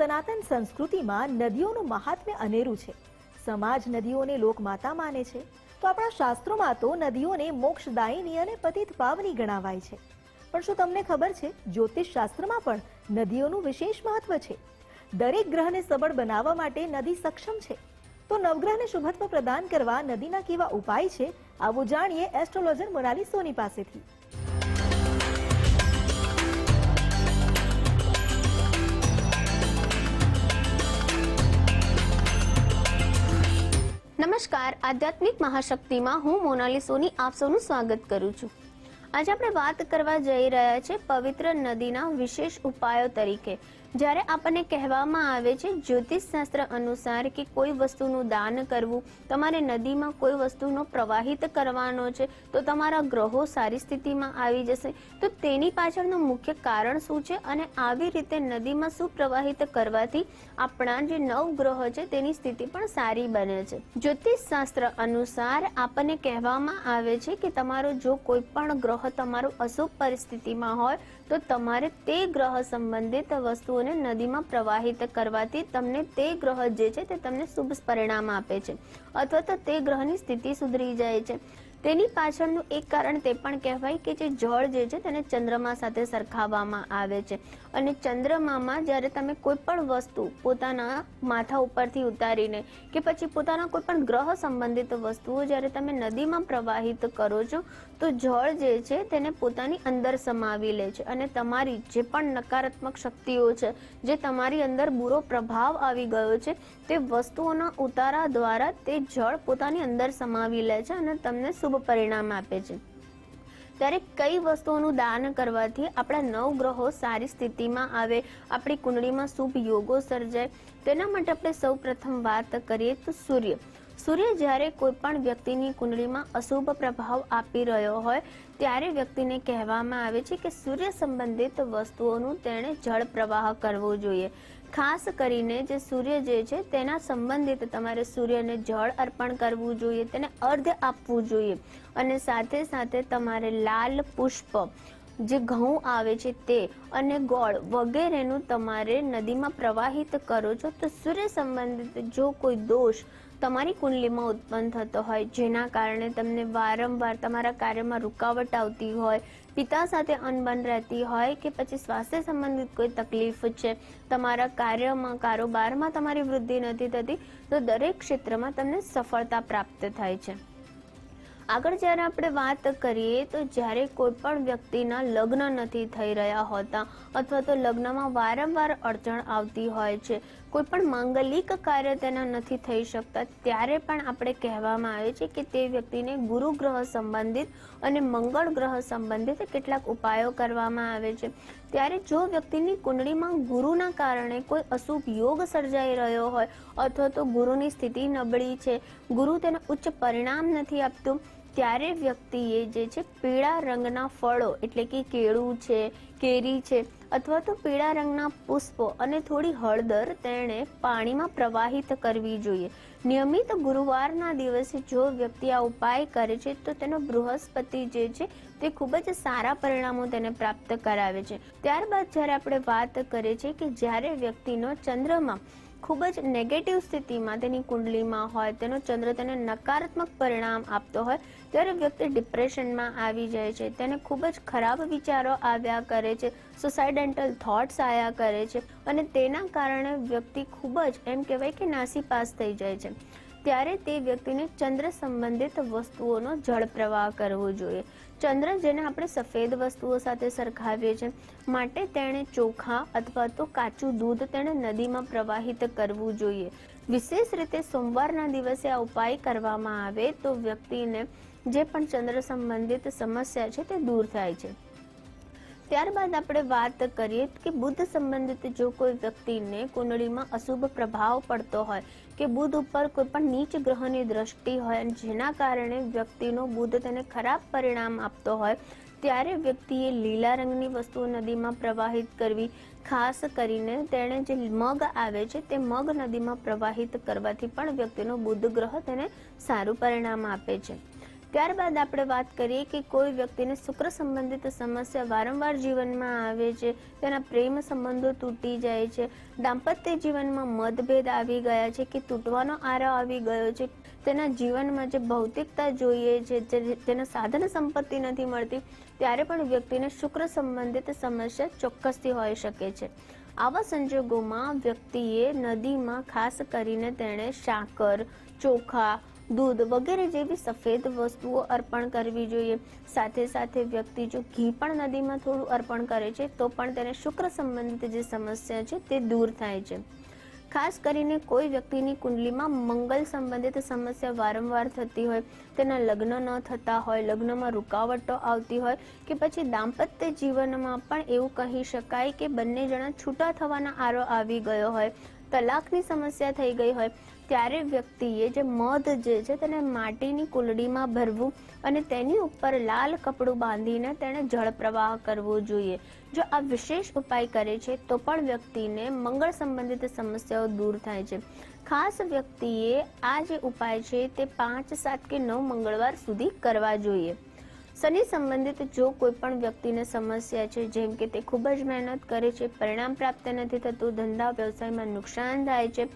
સનાતન સંસ્કૃતિમાં નદીઓનું મહાત્મ્ય અનેરું છે. સમાજ નદીઓને લોકમાતા માને છે. તો આપણા શાસ્ત્રોમાં તો નદીઓને મોક્ષદાયિની અને પતિત પાવની ગણાવાય છે. પણ શું તમને ખબર છે, જ્યોતિષ શાસ્ત્રમાં પણ નદીઓનું વિશેષ મહત્વ છે? દરેક ગ્રહને સબળ બનાવવા માટે નદી સક્ષમ છે. તો નવગ્રહને શુભત્વ પ્રદાન કરવા નદીના કેવા ઉપાય છે, આવું જાણીએ એસ્ટ્રોલોજર મોરાલી સોની પાસેથી. નમસ્કાર. આધ્યાત્મિક મહાશક્તિમાં હું મોનાલી સોની આપ સૌનું સ્વાગત કરું છું. આજે આપણે વાત કરવા જઈ રહ્યા છે પવિત્ર નદીના વિશેષ ઉપાયો તરીકે. જ્યારે આપણને કહેવામાં આવે છે જ્યોતિષ શાસ્ત્ર અનુસાર કે કોઈ વસ્તુનું દાન કરવું, તમારે નદીમાં કોઈ વસ્તુનો પ્રવાહિત કરવાનો છે, તો તમારા ગ્રહો સારી સ્થિતિમાં આવી જશે. તો તેની પાછળનું મુખ્ય કારણ શું છે અને આવી રીતે નદીમાં શું પ્રવાહિત કરવાથી આપણા જે નવ ગ્રહ છે તેની સ્થિતિ પણ સારી બને છે. જ્યોતિષ શાસ્ત્ર અનુસાર આપણને કહેવામાં આવે છે કે તમારો જો કોઈ પણ ગ્રહ તમારો અશુભ પરિસ્થિતિમાં હોય તો તમારે તે ગ્રહ સંબંધિત વસ્તુઓને નદીમાં પ્રવાહિત કરવાથી તમને તે ગ્રહ જે છે તે તમને શુભ પરિણામ આપે છે. અથવા તો તે ગ્રહની સ્થિતિ સુધરી જાય છે. તેની પાછળનું એક કારણ તે પણ કહેવાય કે જે જળ જે છે તેને ચંદ્રમા સાથે સરખાવવામાં આવે છે. અને ચંદ્રમામાં જ્યારે તમે કોઈ પણ વસ્તુ પોતાના માથા ઉપરથી ઉતારીને કે પછી પોતાના કોઈ પણ ગ્રહ સંબંધિત વસ્તુઓ જ્યારે તમે નદીમાં પ્રવાહિત કરો છો, તો જળ જે છે તેને પોતાની અંદર સમાવી લે છે અને તમારી જે પણ નકારાત્મક શક્તિઓ છે, જે તમારી અંદર બુરો પ્રભાવ આવી ગયો છે, તે વસ્તુઓના ઉતારા દ્વારા તે જળ પોતાની અંદર સમાવી લે છે અને તમને શુભ પરિણામ આપે છે. ત્યારે કઈ વસ્તુઓનું દાન કરવાથી આપણા નવ ગ્રહો સારી સ્થિતિમાં આવે, આપણી કુંડળીમાં શુભ યોગો સર્જાય, તેના માટે આપણે સૌ પ્રથમ વાત કરીએ તો સૂર્ય. સૂર્ય જ્યારે કોઈ પણ વ્યક્તિની કુંડળીમાં અશુભ પ્રભાવ આપી રહ્યો હોય, ત્યારે વ્યક્તિને કહેવામાં આવે છે કે સૂર્ય સંબંધિત વસ્તુઓનું તેણે જળ પ્રવાહ કરવો જોઈએ. ખાસ કરીને જે સૂર્ય જે છે, તેના સંબંધિત તમારે સૂર્યને જળ અર્પણ કરવું જોઈએ, તેને અર્ધ આપવું જોઈએ. અને સાથે સાથે તમારે લાલ પુષ્પ જે ઘઉં આવે છે તે અને ગોળ વગેરેનું તમારે નદીમાં પ્રવાહિત કરો છો, તો સૂર્ય સંબંધિત જો કોઈ દોષ તમારી કુંડલીમાં ઉત્પન્ન થતો હોય, જેના કારણે તમને વારંવાર તમારા કાર્યમાં રૂકાવટ આવતી હોય, પિતા સાથે અનબન રહેતી હોય કે પછી સ્વાસ્થ્ય સંબંધિત કોઈ તકલીફ છે, તમારા કાર્યમાં, કારોબારમાં તમારી વૃદ્ધિ નથી થતી, તો દરેક ક્ષેત્રમાં તમને સફળતા પ્રાપ્ત થાય છે. આગળ જ્યારે આપણે વાત કરીએ તો જ્યારે કોઈ પણ વ્યક્તિના લગ્ન નથી થઈ રહ્યા હોતા અથવા તો લગ્નમાં વારંવાર અડચણ આવતી હોય છે કોઈ પણ માંગલિક કાર્ય તેના નથી થઈ શકતા, ત્યારે પણ આપણે કહેવામાં આવે છે કે તે વ્યક્તિને ગુરુ ગ્રહ સંબંધિત અને મંગળ ગ્રહ સંબંધિત કેટલાક ઉપાયો કરવામાં આવે છે. ત્યારે જો વ્યક્તિની કુંડળીમાં ગુરુના કારણે કોઈ અશુભ યોગ સર્જાઈ રહ્યો હોય અથવા તો ગુરુની સ્થિતિ નબળી છે, ગુરુ તેને ઉચ્ચ પરિણામ નથી આપતું ત્યારે વ્યક્તિએ જે છે પીળા રંગના ફળો, એટલે કે કેળું છે, કેરી છે, અથવા તો પીળા રંગના પુષ્પો અને થોડી હળદર તેણે પાણીમાં પ્રવાહિત કરવી જોઈએ. નિયમિત ગુરુવારના દિવસે જો વ્યક્તિ આ ઉપાય કરે છે, તો તેનો બૃહસ્પતિ જે છે તે ખૂબ જ સારા પરિણામો તેને પ્રાપ્ત કરાવે છે. ત્યારબાદ જ્યારે આપણે વાત કરીએ છીએ કે જ્યારે વ્યક્તિનો ચંદ્રમાં ખૂબ જ નેગેટિવ સ્થિતિમાં તેની કુંડલીમાં હોય, તેનો ચંદ્ર તેને નકારાત્મક પરિણામ આપતો હોય, ત્યારે વ્યક્તિ ડિપ્રેશનમાં આવી જાય છે. તેને ખૂબ જ ખરાબ વિચારો આવ્યા કરે છે સુસાઇડેન્ટલ થોટ્સ આવ્યા કરે છે અને તેના કારણે વ્યક્તિ ખૂબ જ એમ કહેવાય કે નાસીપાસ થઈ જાય છે. ત્યારે તે વ્યક્તિને ચંદ્ર સંબંધિત વસ્તુઓનો જળ પ્રવાહ કરવો જોઈએ. ચંદ્ર જેને આપણે સફેદ વસ્તુઓ સાથે સરખાવીએ છીએ, માટે તેણે ચોખા અથવા તો કાચું દૂધ તેણે નદીમાં પ્રવાહિત કરવું જોઈએ. વિશેષ રીતે સોમવારના દિવસે આ ઉપાય કરવામાં આવે તો વ્યક્તિને જે પણ ચંદ્ર સંબંધિત સમસ્યા છે તે દૂર થાય છે. ત્યારબાદ આપણે વાત કરીએ કે બુદ્ધ સંબંધિત જો કોઈ વ્યક્તિને કુંડળીમાં અશુભ પ્રભાવ પડતો હોય કે બુદ્ધ ઉપર કોઈ પણ નીચ ગ્રહની દ્રષ્ટિ હોય જેના કારણે વ્યક્તિનો બુદ્ધ તેને ખરાબ પરિણામ આપતો હોય, ત્યારે વ્યક્તિએ લીલા રંગની વસ્તુઓ નદીમાં પ્રવાહિત કરવી, ખાસ કરીને તેણે જે મગ આવે છે તે મગ નદીમાં પ્રવાહિત કરવાથી પણ વ્યક્તિનો બુદ્ધ ગ્રહ તેને સારું પરિણામ આપે છે. ત્યારબાદ આપણે વાત કરીએ કે કોઈ વ્યક્તિને શુક્ર સંબંધિત સમસ્યા વારંવાર જીવનમાં આવે છે, તેના પ્રેમ સંબંધો તૂટી જાય છે, દાંપત્ય જીવનમાં મતભેદ આવી ગયા છે કે તૂટવાનો આરો આવી ગયો છે, તેના જીવનમાં જે ભૌતિકતા જોઈએ છે તેને સાધન સંપત્તિ નથી મળતી, ત્યારે પણ વ્યક્તિને શુક્ર સંબંધિત સમસ્યા ચોક્કસથી હોઈ શકે છે. આવા સંજોગોમાં વ્યક્તિએ નદીમાં ખાસ કરીને તેણે સાકર, ચોખા દૂધ વગેરે જેવી સફેદ વસ્તુઓ અર્પણ કરવી જોઈએ. સાથે સાથે વ્યક્તિ જો ઘી પણ નદીમાં થોડું અર્પણ કરે છે, તો પણ તેને શુક્ર સંબંધિત જે સમસ્યા છે તે દૂર થાય છે. ખાસ કરીને કોઈ વ્યક્તિની કુંડલીમાં મંગલ સંબંધિત સમસ્યા વારંવાર થતી હોય, તેના લગ્ન ન થતા હોય, લગ્નમાં રૂકાવટો આવતી હોય, કે પછી દાંપત્ય જીવનમાં પણ એવું કહી શકાય કે બંને જણા છૂટા થવાના આરો આવી ગયો હોય. તલાકની સમસ્યા થઈ ગઈ હોય, ત્યારે વ્યક્તિએ જે મધ જે છે તેને માટીની કુલડીમાં ભરવું અને તેની ઉપર લાલ કપડું બાંધીને તેણે જળ પ્રવાહ કરવો જોઈએ. જો આ વિશેષ ઉપાય કરે છે, તો પણ વ્યક્તિને મંગળ સંબંધિત સમસ્યાઓ દૂર થાય છે. ખાસ વ્યક્તિએ આ જે ઉપાય છે, તે પાંચ, સાત કે નવ મંગળવાર સુધી કરવા જોઈએ. શનિ સંબંધિત જો કોઈ પણ વ્યક્તિને સમસ્યા છે, જેમ કે તે ખૂબ જ મહેનત કરે છે, પરિણામ પ્રાપ્ત નથી થતું, ધંધા વ્યવસાયમાં નુકસાન થાય છે,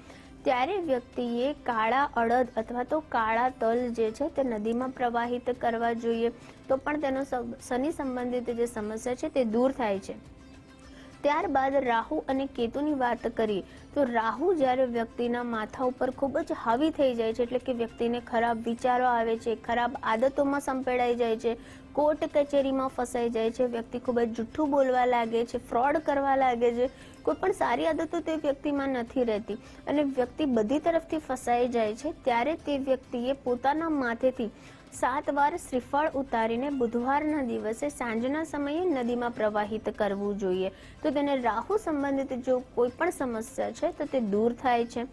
ત્યારે વ્યક્તિએ કાળા અડદ અથવા તો કાળા તલ જે છે તે નદીમાં પ્રવાહિત કરવા જોઈએ, તો પણ તેનો શનિ સંબંધિત જે સમસ્યા છે તે દૂર થાય છે. ત્યારબાદ રાહુ અને કેતુની વાત કરીએ તો રાહુ જ્યારે વ્યક્તિના માથા ઉપર ખૂબ જ હાવી થઈ જાય છે એટલે કે વ્યક્તિને ખરાબ વિચારો આવે છે, ખરાબ આદતોમાં સંપેડાઈ જાય છે, કોર્ટ કચેરીમાં ફસાઈ જાય છે, વ્યક્તિ ખૂબ જ જૂઠું બોલવા લાગે છે, ફ્રોડ કરવા લાગે છે, કોઈ પણ સારી આદતો તે વ્યક્તિમાં નથી રહેતી. અને વ્યક્તિ બધી તરફથી ફસાઈ જાય છે, ત્યારે તે વ્યક્તિએ પોતાના માથેથી સાત વાર શ્રીફળ ઉતારીને બુધવારના દિવસે સાંજના સમયે નદીમાં પ્રવાહિત કરવું જોઈએ. તો તેને રાહુ સંબંધિત જો કોઈ પણ સમસ્યા છે, તો તે દૂર થાય છે.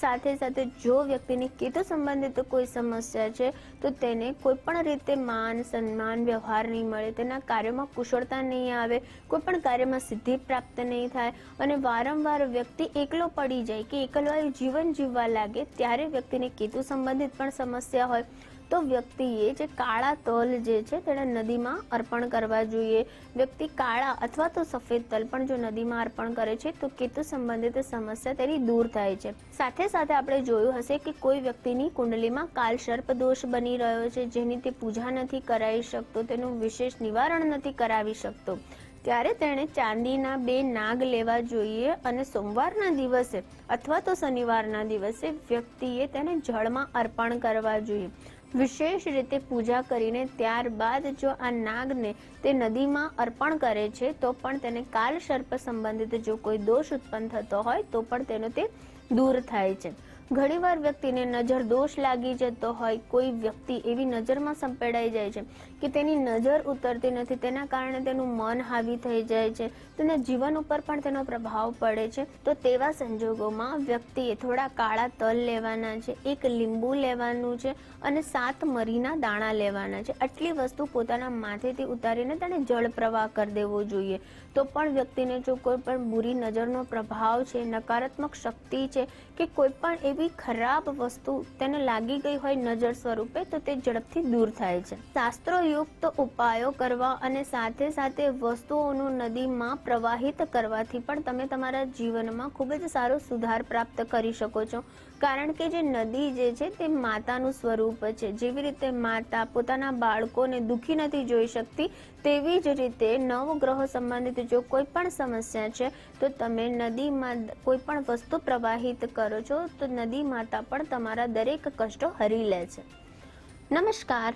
સાથે સાથે જો વ્યક્તિને કેતુ સંબંધિત કોઈ સમસ્યા છે, તો તેને કોઈ પણ રીતે માન, સન્માન, વ્યવહાર નહીં મળે. તેના કાર્યમાં કુશળતા નહીં આવે. કોઈ પણ કાર્યમાં સિદ્ધિ પ્રાપ્ત નહીં થાય અને વારંવાર વ્યક્તિ એકલો પડી જાય કે એકલવાયું જીવન જીવવા લાગે, ત્યારે વ્યક્તિને કેતુ સંબંધિત પણ સમસ્યા હોય. તો વ્યક્તિએ જે કાળા તલ જે છે તેણે નદીમાં અર્પણ કરવા જોઈએ. વ્યક્તિ કાળા અથવા તો સફેદ તલ પણ જો નદીમાં અર્પણ કરે છે, તો કેતુ સંબંધિત સમસ્યા તેની દૂર થાય છે. સાથે સાથે આપણે જોયું હશે કે કોઈ વ્યક્તિની કુંડલીમાં કાલ સર્પ દોષ બની રહ્યો છે, જેની તે પૂજા નથી કરાવી શકતો, તેનું વિશેષ નિવારણ નથી કરાવી શકતો. ત્યારે તેણે ચાંદીના બે નાગ લેવા જોઈએ અને સોમવારના દિવસે અથવા તો શનિવારના દિવસે વ્યક્તિએ તેને જળમાં અર્પણ કરવા જોઈએ. વિશેષ રીતે પૂજા કરીને ત્યારબાદ જો આ નાગને તે નદીમાં અર્પણ કરે છે, તો પણ તેને કાલ સર્પ સંબંધિત જો કોઈ દોષ ઉત્પન્ન થતો હોય, તો પણ તેનો તે દૂર થાય છે. ઘણીવાર વ્યક્તિને નજર દોષ લાગી જતો હોય, કોઈ વ્યક્તિ એવી નજરમાં સંપેડાઈ જાય છે કે તેની નજર ઉતરતી નથી, તેના કારણે તેનું મન હાવી થઈ જાય છે, તેના જીવન ઉપર પણ તેનો પ્રભાવ પડે છે. તો તેવા સંજોગોમાં વ્યક્તિએ થોડા કાળા તલ લેવાના છે, એક લીંબુ લેવાનું છે અને સાત મરીના દાણા લેવાના છે. આટલી વસ્તુ પોતાના માથેથી ઉતારીને તેને જળ પ્રવાહ કરી દેવો જોઈએ. તો પણ વ્યક્તિને જો કોઈ પણ બુરી નજરનો પ્રભાવ છે, નકારાત્મક શક્તિ છે કે કોઈ પણ એવી ખરાબ વસ્તુ તેને લાગી ગઈ હોય નજર સ્વરૂપે, તો તે ઝડપથી દૂર થાય છે. શાસ્ત્રોયુક્ત ઉપાયો કરવા અને સાથે સાથે વસ્તુઓનું નદીમાં પ્રવાહિત કરવાથી પણ તમે તમારા જીવનમાં ખૂબ જ સારો સુધાર પ્રાપ્ત કરી શકો છો. કારણ કે જે નદી જે છે તે માતાનું સ્વરૂપ છે. જેવી રીતે માતા પોતાના બાળકોને દુઃખી નથી જોઈ શકતી, તેવી જ રીતે નવગ્રહો સંબંધિત જો કોઈ પણ સમસ્યા છે, તો તમે નદીમાં કોઈ પણ વસ્તુ પ્રવાહિત કરો છો, તો નદી માતા પણ તમારા દરેક કષ્ટો હરી લે છે. નમસ્કાર.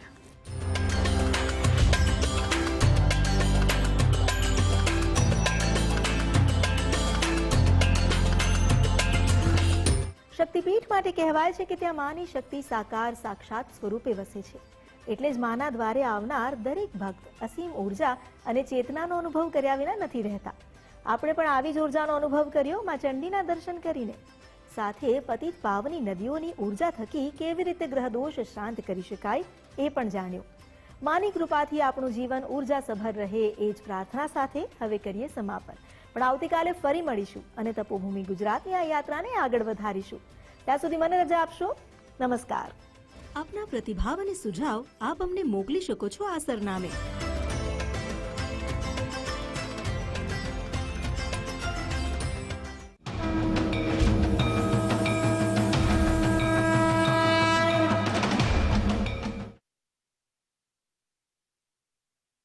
શક્તિપીઠ માટે કહેવાય છે કે ત્યાં માની શક્તિ સાકાર સાક્ષાત સ્વરૂપે વસે છે. એટલે જ માના દ્વારે આવનાર દરેક ભક્ત અસીમ ઊર્જા અને ચેતનાનો અનુભવ કર્યા વિના નથી રહેતા. આપણે પણ આવી જ ઉર્જાનો અનુભવ કર્યો, માં ચંડીના દર્શન કરીને. સાથે પતિત પાવની નદીઓની ઊર્જા થકી કેવી રીતે ગ્રહદોષ શાંત કરી શકાય એ પણ જાણ્યું. માની કૃપાથી આપણું જીવન ઉર્જાસભર રહે એ જ પ્રાર્થના સાથે હવે કરીએ સમાપન. પણ આવતીકાલે ફરી મળીશું અને તપોભૂમિ ગુજરાતની આ યાત્રાને આગળ વધારીશું. ત્યાં સુધી મને રજા આપશો. નમસ્કાર. આપના પ્રતિભાવ અને સુઝાવ આપ અમને મોકલી શકો છો આ સરનામે.